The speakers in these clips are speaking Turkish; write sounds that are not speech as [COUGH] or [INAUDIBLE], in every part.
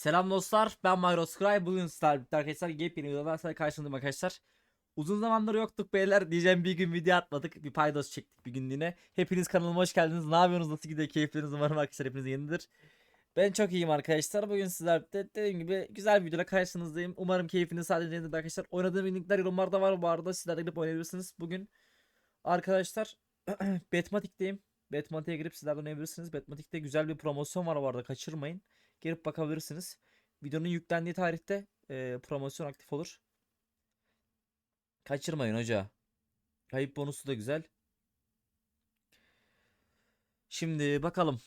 Selam dostlar ben Myroskray bugün sizlerle arkadaşlar yepyeni videodan sonra karşınızdayım arkadaşlar. Uzun zamandır yoktuk beyler diyeceğim bir gün video atmadık bir paydos çektik bir günlüğüne. Hepiniz kanalıma hoş geldiniz ne yapıyorsunuz nasıl gidiyor keyifleriniz umarım arkadaşlar hepiniz yenidir Ben çok iyiyim arkadaşlar bugün sizlerle dediğim gibi güzel bir videoyla karşınızdayım. Umarım keyfiniz sadece yenidir arkadaşlar. Oynadığım linkler yorumlarda var bu arada sizler de gidip oynayabilirsiniz. Bugün arkadaşlar [CLEARS THROAT] Betmatik'teyim Betmatik'e girip sizler de oynayabilirsiniz. Betmatik'te güzel bir promosyon var bu arada kaçırmayın Girip bakabilirsiniz. Videonun yüklendiği tarihte e, promosyon aktif olur. Kaçırmayın hoca. Kayıp bonusu da güzel. Şimdi bakalım.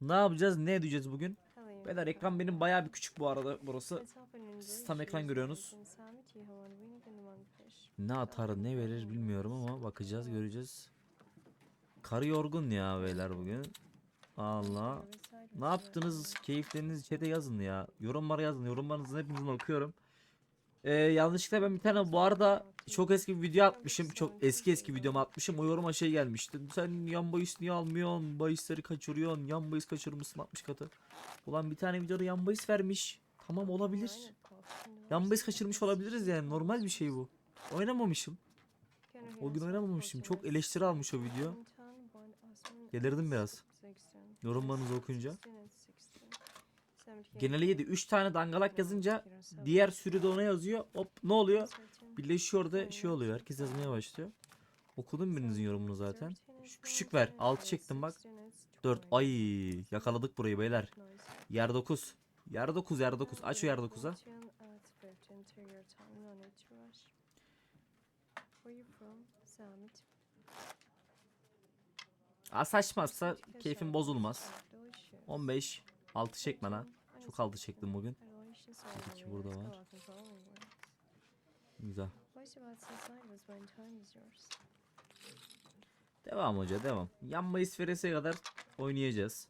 Ne yapacağız? Ne edeceğiz bugün? Beyler ekran benim bayağı bir küçük bu arada burası. Siz tam ekran görüyorsunuz. Ne atar ne verir bilmiyorum ama bakacağız göreceğiz. Karı yorgun ya beyler bugün. Allah. Ne yaptınız? Keyiflerinizi chat'e yazın ya. Yorumlara yazın. Yorumlarınızı hepinizin okuyorum. Ee, yanlışlıkla ben bir tane bu arada çok eski bir video atmışım. Çok eski eski videomu atmışım. O yoruma şey gelmişti. Sen yan bahis niye almıyorsun? Bahisleri kaçırıyorsun. Yan bahis kaçırmışsın 60 katı. Ulan bir tane videoda yan bahis vermiş. Tamam olabilir. Yan bahis kaçırmış olabiliriz yani. Normal bir şey bu. Oynamamışım. O gün oynamamışım. Çok eleştiri almış o video. Delirdim biraz. Yorumlarınızı okuyunca. Geneli 7. 3 tane dangalak yazınca diğer sürü de ona yazıyor. Hop ne oluyor? Birleşiyor da şey oluyor. Herkes yazmaya başlıyor. Okudum birinizin yorumunu zaten. Şu küçük ver. 6 çektim bak. 4. Ay yakaladık burayı beyler. Yer 9. Yer 9 yer 9. Aç o yer 9'a. Aa saçmazsa keyfim bozulmaz. 15. 6 çekme lan. Çok altı çektim bugün. İki burada var. Güzel. Devam hoca devam. Yan bahis veresiye kadar oynayacağız.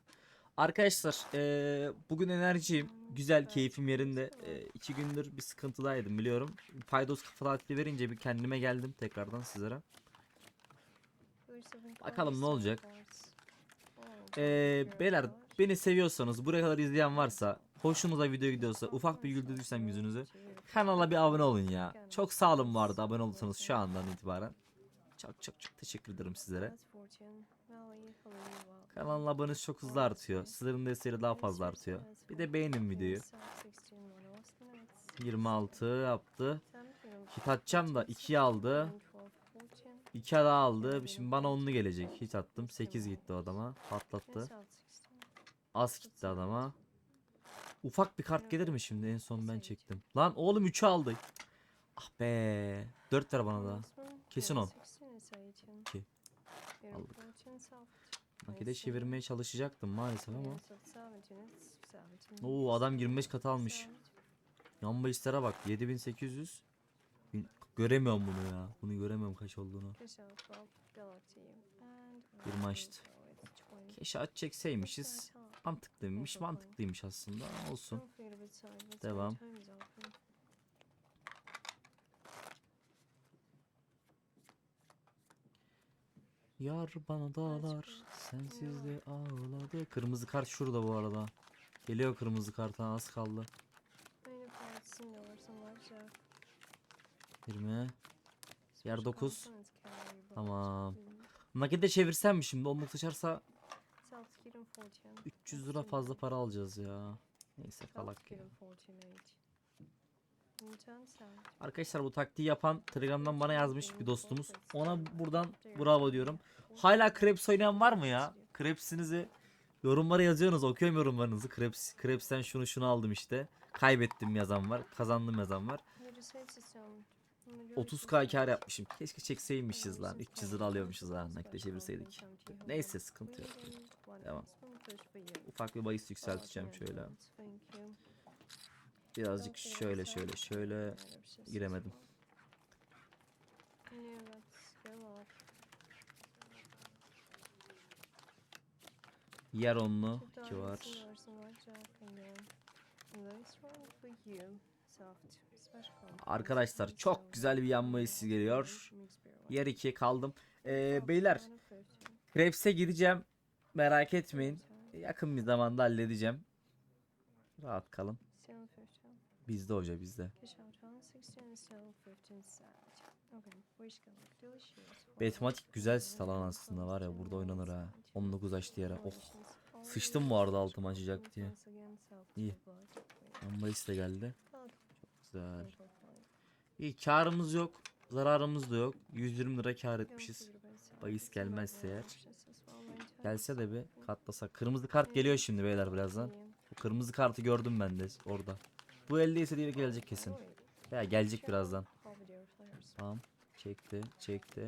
Arkadaşlar eee, bugün enerjiyim. Güzel keyfim yerinde. Eee, iki gündür bir sıkıntıdaydım biliyorum. Paydos kafa tatili verince bir kendime geldim tekrardan sizlere. Bakalım ne olacak. Eee beyler beni seviyorsanız buraya kadar izleyen varsa hoşunuza video gidiyorsa ufak bir güldürdüysem yüzünüzü kanala bir abone olun ya. Çok sağ olun arada abone olursanız şu andan itibaren. Çok çok çok teşekkür ederim sizlere. Kanalın abonesi çok hızlı artıyor. Sizlerin desteğiyle daha fazla artıyor. Bir de beğenin videoyu. 26 yaptı. Hit atacağım da 2 aldı. 2 daha aldı. Şimdi bana 10'lu gelecek. Hit attım. 8 gitti adama. Patlattı. Az gitti adama. Ufak bir kart gelir mi şimdi? En son ben çektim. Lan oğlum 3'ü aldı. Ah be. 4 ver bana da. Kesin on. İki. Aldık. Nakide çevirmeye çalışacaktım maalesef ama. Oo adam 25 kat almış. Yan bahislere bak 7800. Göremiyorum bunu ya. Bunu göremiyorum kaç olduğunu. Bir maçtı. Keşke at çekseymişiz. Mantıklıymış mantıklıymış aslında olsun. Devam. Yar bana dağlar sensiz de ağladı. Kırmızı kart şurada bu arada. Geliyor kırmızı kart ha, az kaldı. 20. Yer 9. Tamam. Nakide çevirsem mi şimdi? Onluk sıçarsa 300 lira fazla para alacağız ya. Neyse falak ya. Arkadaşlar bu taktiği yapan Telegram'dan bana yazmış bir dostumuz. Ona buradan bravo diyorum. Hala Krebs oynayan var mı ya? Krebs'inizi yorumlara yazıyorsunuz. Okuyorum yorumlarınızı. Krebs, Krebs'ten şunu şunu aldım işte. Kaybettim yazan var. Kazandım yazan var. 30k kar yapmışım. Keşke çekseymişiz lan. 300 lira alıyormuşuz lan. Nakite çevirseydik. Neyse sıkıntı yok. Devam. Ufak bir bahis yükselteceğim şöyle. Birazcık şöyle şöyle şöyle giremedim. Yer onlu 2 var. Arkadaşlar çok güzel bir yanma hissi geliyor. Yer 2 kaldım. Ee, beyler Krebs'e gideceğim. Merak etmeyin. Yakın bir zamanda halledeceğim. Rahat kalın. Still 15. Bizde hoca bizde. Cash out on 16 still 15 savage. Okay. Wish can look delicious. Betmatik güzel site lan aslında var ya burada oynanır ha. 19 açtı yere. Oh. Sıçtım bu arada altım açacak diye. İyi. Ambayis de geldi. Güzel. İyi karımız yok. Zararımız da yok. 120 lira kar etmişiz. Bahis gelmezse eğer. Gelse de bir katlasak. Kırmızı kart geliyor şimdi beyler birazdan. Bu kırmızı kartı gördüm ben de orada. Bu eldeyse diye gelecek kesin. Ya gelecek birazdan. Tamam. Çekti. Çekti.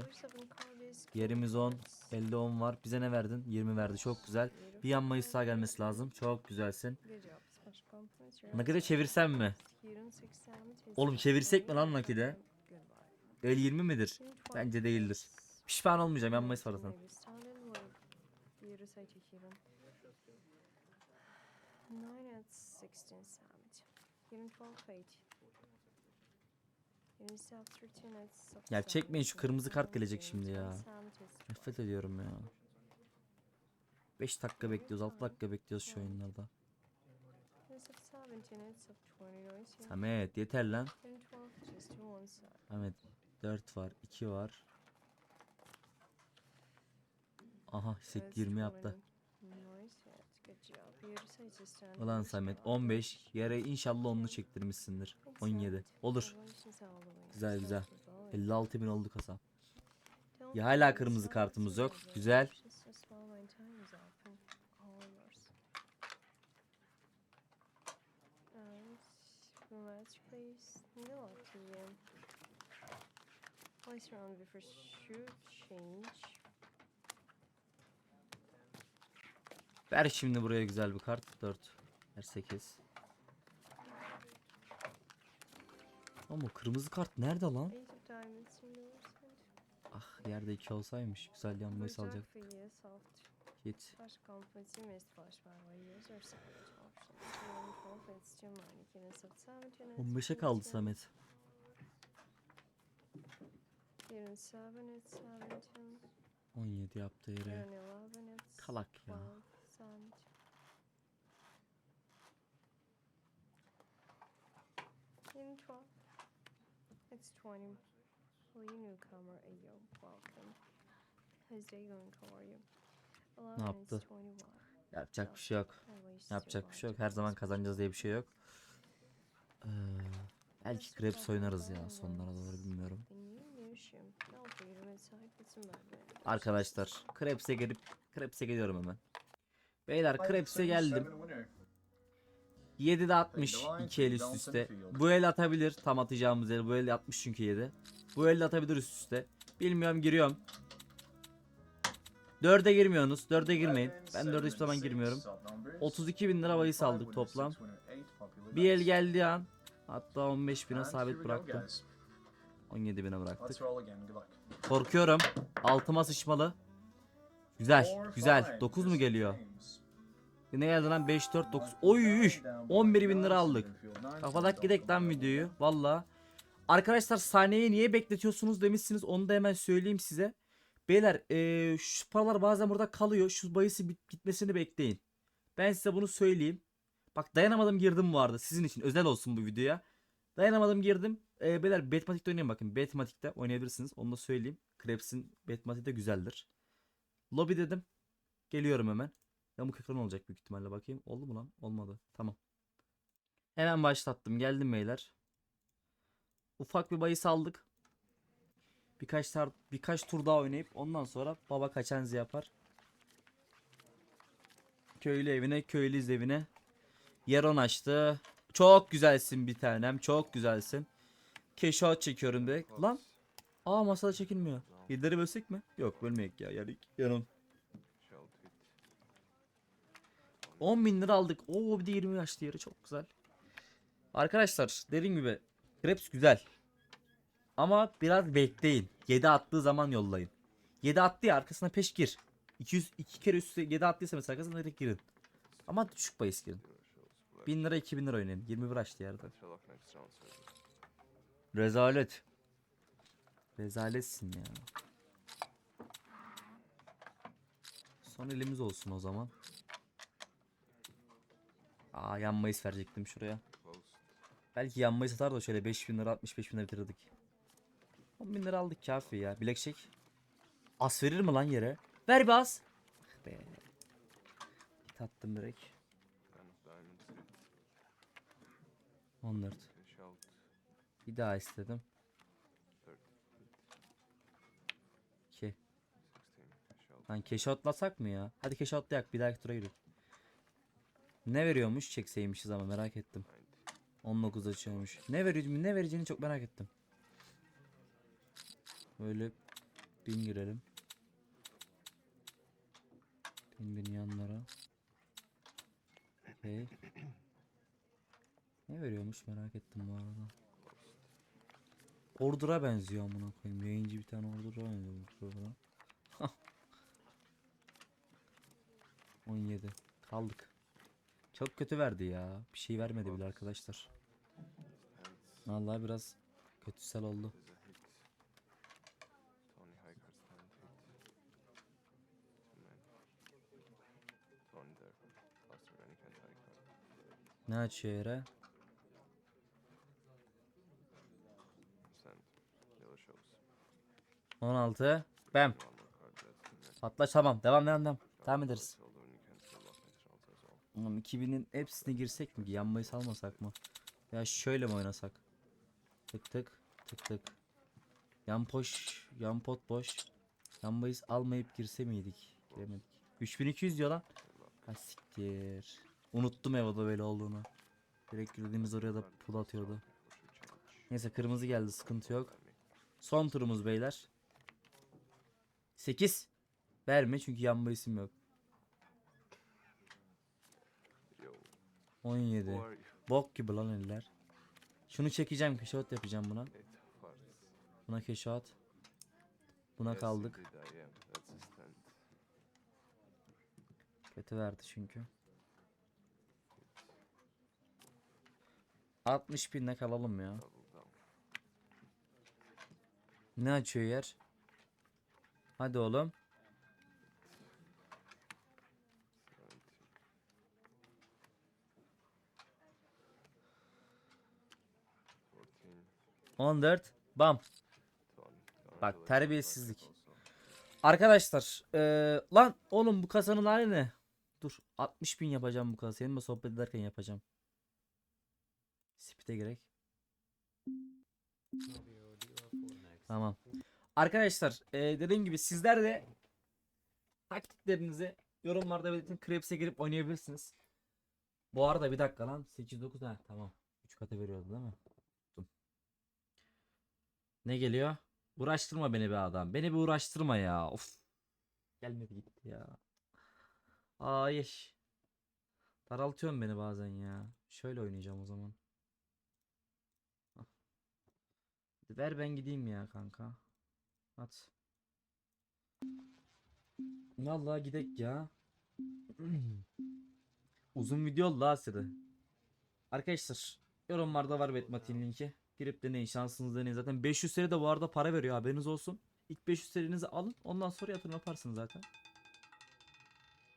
Yerimiz 10. Elde 10 var. Bize ne verdin? 20 verdi. Çok güzel. Bir yan mayıs gelmesi lazım. Çok güzelsin. Nakide çevirsem mi? Oğlum çevirsek mi lan nakide? El 20 midir? Bence değildir. Pişman olmayacağım. Yan mayıs var zaten. Nine at sixteen summit. Yirmi twelve eight. Yirmi seven thirteen at sub Ya çekmeyin şu kırmızı kart gelecek şimdi ya. Nefret ediyorum ya. 5 dakika bekliyoruz. 6 dakika bekliyoruz şu oyunlarda. Samet yeter lan. Samet 4 var. 2 var. Aha That's 20 yaptı. 29. Nice, yeah, good job. Yirmi sekiz just to Ulan Samet side. 15. Yere inşallah onunu çektirmişsindir. 17. Olur. Güzel, güzel. 56 bin oldu kasa. Ya hala kırmızı kartımız yok. Güzel. Let's please no TM. Place round before shoot change. Ver şimdi buraya güzel bir kart. 4. Ver 8. Ama kırmızı kart nerede lan? Ah yerde 2 olsaymış. Güzel yanmayı salacak. For you, soft. Git. Flash confidence missed flash by way user savage option. Feeling confidence to mine. Units of 17 15'e kaldı Samet. Unit 7 at 17. 17 yaptı yere. Unit 11 at Kalak ya. 12 cent. In 12. It's 20. Lee newcomer, ayo, welcome. How's day going? How are you? 11 yaptı? İs 21. Yapacak bir şey yok. Yapacak bir şey yok. Her zaman kazanacağız diye bir şey yok. Ee, belki Krebs oynarız ya sonlara doğru bilmiyorum. Arkadaşlar Krebs'e gelip Krebs'e geliyorum hemen. Beyler Krebs'e geldim. 7'de 60 iki el üst üste. Bu el atabilir tam atacağımız el. Bu el 60 çünkü 7. Bu el de atabilir üst üste. Bilmiyorum giriyorum. 4'e girmiyorsunuz. 4'e girmeyin. Ben 4'e hiçbir zaman girmiyorum. 32 bin lira bahis aldık toplam. Bir el geldiği an hatta 15 bine sabit bıraktım. 17 bine bıraktık. Korkuyorum. Altıma sıçmalı. Güzel. Güzel. 9 mu geliyor? Ne geldi lan 5 4 9. Oy! 11 bin lira aldık. Kafadak gidek lan videoyu. Valla. Arkadaşlar sahneyi niye bekletiyorsunuz demişsiniz. Onu da hemen söyleyeyim size. Beyler eee, şu paralar bazen burada kalıyor. Şu bayısı bit- gitmesini bekleyin. Ben size bunu söyleyeyim. Bak dayanamadım girdim arada. Sizin için özel olsun bu videoya. Dayanamadım girdim. Eee beyler Betmatik'te oynayın bakın. Betmatik'te oynayabilirsiniz. Onu da söyleyeyim. Krebs'in Betmatik'te güzeldir. Lobby dedim. Geliyorum hemen. Yamuk ekran olacak büyük ihtimalle bakayım. Oldu mu lan? Olmadı. Tamam. Hemen başlattım. Geldim beyler. Ufak bir bahis aldık. Birkaç tar birkaç tur daha oynayıp ondan sonra baba kaçanızı yapar. Köylü evine, köylüz evine. Yeron açtı. Çok güzelsin bir tanem. Çok güzelsin. Keşot çekiyorum direkt. Lan. Aa masada çekilmiyor. Yedileri bölsek mi? Yok bölmeyek ya. Yani yanım. 10 bin lira aldık. Oo bir de 20 yaşlı yeri çok güzel. Arkadaşlar dediğim gibi Krebs güzel. Ama biraz bekleyin. 7 attığı zaman yollayın. 7 attı ya arkasına peş gir. 200 iki kere üstü 7 attıysa mesela arkasına direkt girin. Ama düşük bahis girin. 1000 lira 2000 lira oynayın. 21 açtı yerde. Rezalet. Rezaletsin ya. Son elimiz olsun o zaman. Aa yanmayız verecektim şuraya. Belki yanmayı satar da şöyle 5000 lira 65 bin lira bitirdik. 10 bin lira aldık kafi ya. Bilekçek. As verir mi lan yere? Ver bir as. Ah Be. Git attım direkt. Ten of diamonds hit. 14. Cash out. Bir daha istedim. Third. 2. 16. Cash out. Lan cash outlasak mı ya? Hadi cash outlayak bir dahaki tura yürü. Ne veriyormuş çekseymişiz ama merak ettim. 90. 19 açıyormuş. Ne veriyor ne vereceğini çok merak ettim. Böyle bin girelim. Bin bin yanlara. Okey. Ne veriyormuş merak ettim bu arada. Ordura benziyor amına koyayım. Yayıncı bir tane ordura benziyor bu program. [LAUGHS] 17. Kaldık. Çok kötü verdi ya. Bir şey vermedi bile arkadaşlar. Vallahi biraz kötüsel oldu. Ne açıyor yere? Send. Yellow shows. 16. Bam. Patlaş tamam. Devam devam devam. Devam ederiz. tell when you can still lock it out as well. Oğlum 2000'in hepsine girsek mi? Yanmayı salmasak mı? Ya şöyle mi oynasak? Tık tık tık tık. Yan poş, yan pot boş. Yan bahis almayıp girse miydik? Giremedik. 3200 diyor lan. Ha siktir. Unuttum Evo'da böyle olduğunu. Direkt girdiğimiz oraya da pul atıyordu. Neyse kırmızı geldi sıkıntı yok. Son turumuz beyler. 8. Verme çünkü yanma isim yok. Yo. 17. Who are you? Bok gibi lan eller. Şunu çekeceğim keşot yapacağım buna. Buna keşot. Buna kaldık. Kötü verdi çünkü. 60 binle kalalım ya. Ne açıyor yer? Hadi oğlum. 70. 14. 14. Bam. 20. Bak, terbiyesizlik. Arkadaşlar. eee, lan oğlum bu kasanın hali ne? Dur. 60 bin yapacağım bu kasayı. Seninle sohbet ederken yapacağım. Spite gerek. Tamam. Arkadaşlar eee, dediğim gibi sizler de taktiklerinizi yorumlarda belirtin. Krebs'e girip oynayabilirsiniz. Bu arada bir dakika lan. 8-9 ha tamam. 3 kata veriyordu değil mi? Tuttum. Ne geliyor? Uğraştırma beni be adam. Beni bir uğraştırma ya. Of. Gelmedi gitti ya. Ay. Daraltıyorsun beni bazen ya. Şöyle oynayacağım o zaman. Ver ben gideyim ya kanka. At. Vallahi gidek ya. [CLEARS THROAT] Uzun video oldu ha. Arkadaşlar yorumlarda var Betmatin linki. Girip deneyin şansınızı deneyin. Zaten 500 seri de bu arada para veriyor haberiniz olsun. İlk 500 serinizi alın ondan sonra yatırım yaparsınız zaten.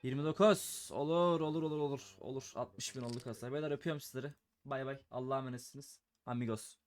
29 olur olur olur olur olur 60 bin oldu kasa. Beyler öpüyorum sizleri. Bay bay Allah'a emanetsiniz. Amigos.